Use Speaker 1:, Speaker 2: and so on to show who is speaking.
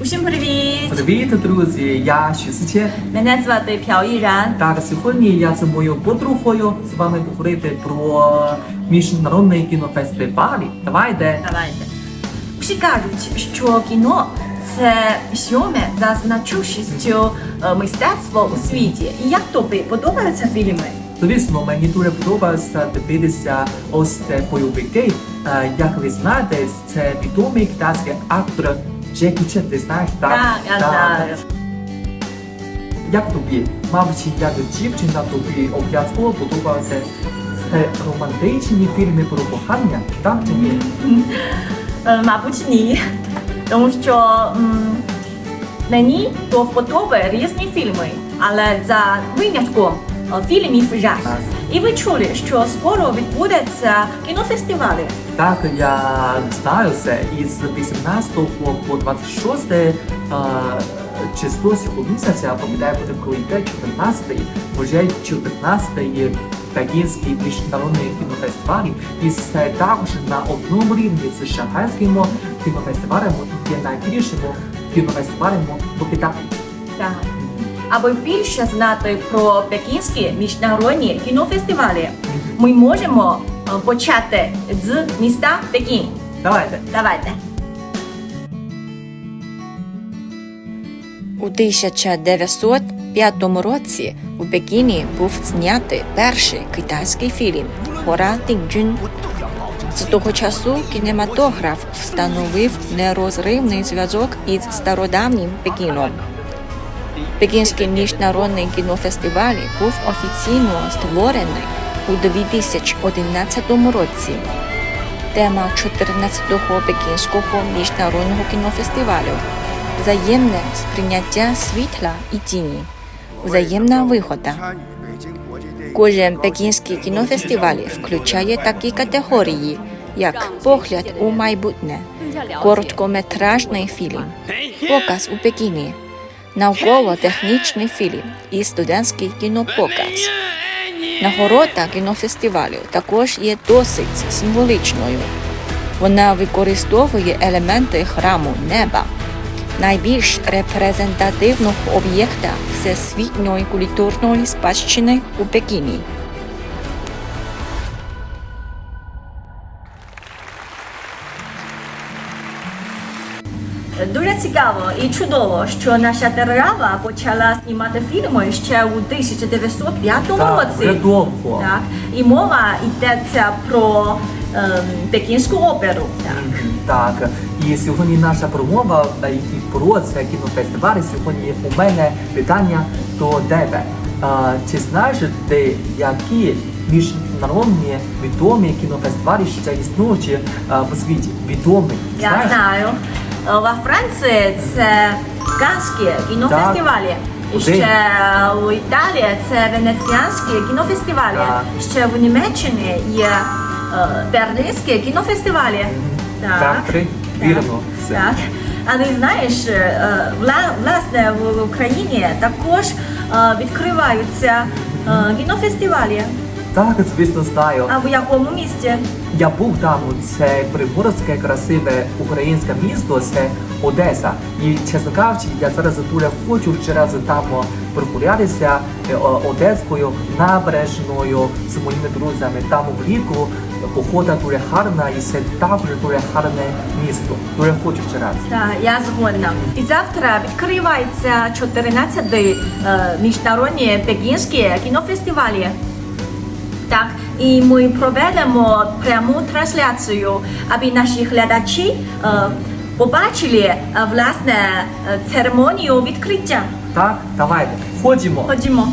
Speaker 1: Усім привіт!
Speaker 2: Привіт, друзі! Я Шісиче.
Speaker 1: Мене звати Пяо Іран.
Speaker 2: Так, сьогодні я з моєю подругою з вами говорити про міжнародний кінофестиваль. Давайте.
Speaker 1: Давайте. Всі кажуть, що кіно це сьоме за значущістю е, мистецтво у світі. І як тобі подобаються фільми?
Speaker 2: Звісно, мені дуже подобається дивитися ось це бойовики. Е, Як ви знаєте, це відомий китайський актор Джекі Чен. Ти знаєш, так?
Speaker 1: Так, я знаю.
Speaker 2: Як тобі? Мабуть, як дівчина тобі обов'язково подобається це романтичні фільми про кохання, так чи ні?
Speaker 1: Е, Мабуть, ні. Тому що м, мені до вподоби різні фільми, але за винятком е, фільмів жахів. І ви чули, що скоро відбудеться кінофестивалі.
Speaker 2: Так, я знаю це із 18 по 26 е, число цього місяця, пам'ятаю, буде коли йде 14 вже 14 Пекінський міжнародний кінофестиваль. І це також на одному рівні з шанхайським кінофестивалем є найбільшим кінофестивалем у Китаї.
Speaker 1: Так. Аби більше знати про пекінські міжнародні кінофестивалі, ми можемо е, почати з міста Пекін.
Speaker 2: Давайте.
Speaker 1: Давайте.
Speaker 3: У 1905 році у Пекіні був знятий перший китайський фільм Хора Тінджун. З того часу кінематограф встановив нерозривний зв'язок із стародавнім Пекіном. Пекінський міжнародний кінофестиваль був офіційно створений у 2011 році. Тема 14-го Пекінського міжнародного кінофестивалю взаємне сприйняття світла і тіні, взаємна вигода. Кожен пекінський кінофестиваль включає такі категорії, як погляд у майбутнє, короткометражний фільм, показ у Пекіні, науково-технічний фільм і студентський кінопоказ. Нагорода кінофестивалю також є досить символічною. Вона використовує елементи храму неба, найбільш репрезентативного об'єкта всесвітньої культурної спадщини у Пекіні.
Speaker 1: Дуже цікаво і чудово, що наша держава почала знімати фільми ще у 1905
Speaker 2: Так, вже
Speaker 1: році.
Speaker 2: довго.
Speaker 1: Так, і мова йдеться про ем, пекінську оперу. Так.
Speaker 2: Так, і сьогодні наша промова е, і про це кінофестиваль. Сьогодні у мене питання до тебе. А, чи знаєш ти, які міжнародні відомі кінофестивалі ще існують е, в світі? Відомі?
Speaker 1: Я
Speaker 2: Знаєш?
Speaker 1: знаю. Е, Во Франції це Канські кінофестивалі. І ще у Італії це венеціанські кінофестивалі. Ще в Німеччині є е, берлінські кінофестивалі.
Speaker 2: Так. Вірно.
Speaker 1: Так. Але знаєш, е, власне в Україні також е, відкриваються е, кінофестивалі.
Speaker 2: Так, звісно, знаю.
Speaker 1: А в якому місті?
Speaker 2: Я був там, це приморське красиве українське місто, це Одеса. І чесно кажучи, я зараз дуже хочу ще раз там прогулятися е, Одеською набережною з моїми друзями. Там влітку погода дуже гарна і це також дуже гарне місто. Дуже хочу ще раз.
Speaker 1: Так, я згодна. І завтра відкривається 14-й е, міжнародні пекінські кінофестивалі. Так, і ми проведемо пряму трансляцію, аби наші глядачі е, побачили е, власне е, церемонію відкриття.
Speaker 2: Так, давайте, ходімо.
Speaker 1: Ходімо.